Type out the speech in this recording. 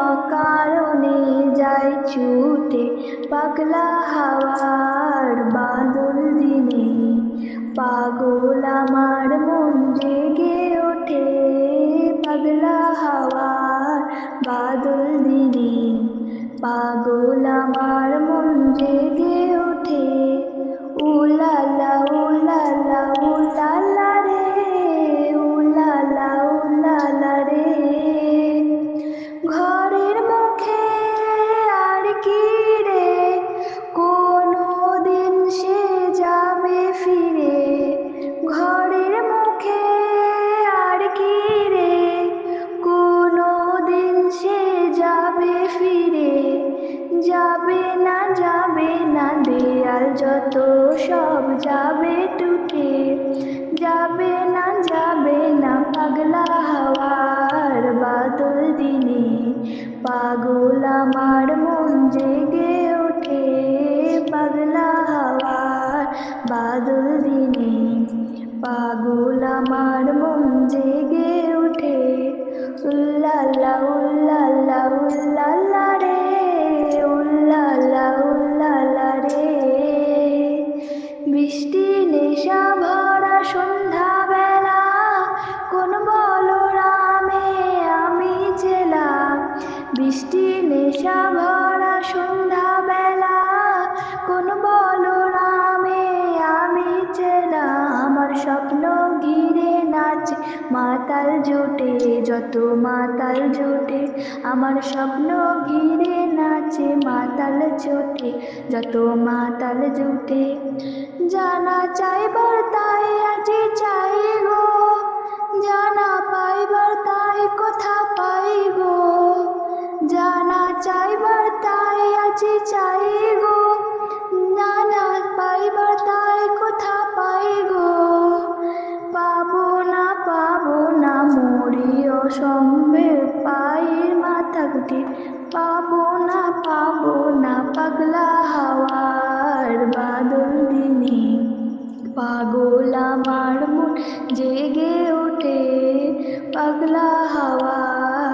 যাই যায় ছুটে পাগলা হাওয়ার বাদল দিনে। পাগল আমার মন জেগে যত সব যাবে টুটে যাবে না যাবে না পাগলা হাওয়ার বাদল দিনে, পাগল আমার মন জেগে ওঠে পাগলা হাওয়ার বাদল দিনে, পাগল আমার মন জেগে ওঠে, উল্লাল্লা উল্লাল্লা উল্লাল্লা বৃষ্টি, নেশা, ভরা সন্ধ্যা বেলা কোন বলরামে আমি জেলা বৃষ্টি, নেশা, ভরা সন্ধ্যা বেলা কোন বলরামে আমি চেলা আমার স্বপ্ন ঘিরে নাচ, মাতাল জোটে, যত মাতাল জোটে। আমার স্বপ্ন ঘিরে নাচে, মাতাল জোটে, যত মাতাল জুটে। চাইবার তাই আজি চাই গো। জানা পাইবার তাই কথা পাই গো। জানা চাইবার তাই আজি চাই গো। জানা পাইবার তাই কথা পাই গো। পাবো না পাবো না মরি অসম্ভের পায়ের মাথা গুটি। পাবো না পাবো না, পাগলা হাওয়ার পাগল আমার মন জেগে ওঠে পাগলা হাওয়ার